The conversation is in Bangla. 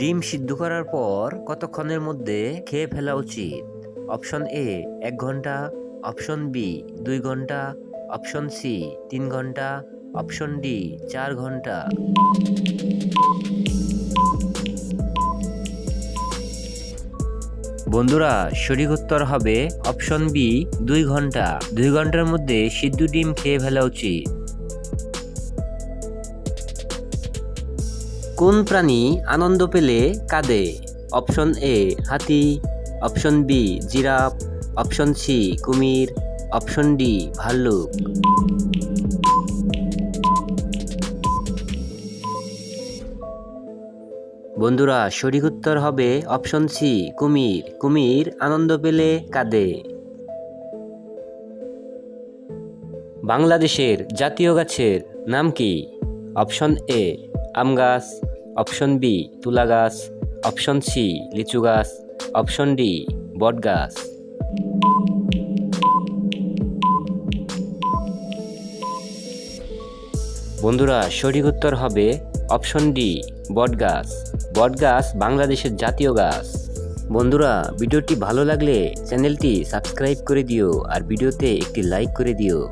ডিম সিদ্ধ করার পর কতক্ষণের মধ্যে খেয়ে ফেলা উচিত? অপশন এ, এক ঘণ্টা। অপশন বি, দুই ঘণ্টা। অপশন সি, তিন ঘণ্টা। অপশন ডি, চার ঘণ্টা। বন্ধুরা, সঠিক উত্তর হবে অপশন বি, দুই ঘণ্টা। দুই ঘণ্টার মধ্যে সিদ্ধ ডিম খেয়ে ফেলা উচিত। কোন প্রাণী আনন্দ পেলে কাঁদে? অপশন এ, হাতি। অপশন বি, জিরাফ। অপশন সি, কুমির। অপশন ডি, ভাল্লুক। বন্ধুরা, সঠিক উত্তর হবে অপশন সি, কুমির। কুমির আনন্দ পেলে কাঁদে। বাংলাদেশের জাতীয় গাছের নাম কি? অপশন এ, আম গাছ। অপশন বি, তুলা গাছ। অপশন সি, লিচু গাছ। অপশন ডি, বট গাছ। বন্ধুরা, সঠিক উত্তর হবে অপশন ডি, বট গাছ। বট গাছ বাংলাদেশের জাতীয় গাছ। বন্ধুরা, ভিডিওটি ভালো লাগলে চ্যানেলটি সাবস্ক্রাইব করে দিও আর ভিডিওতে একটি লাইক করে দিও।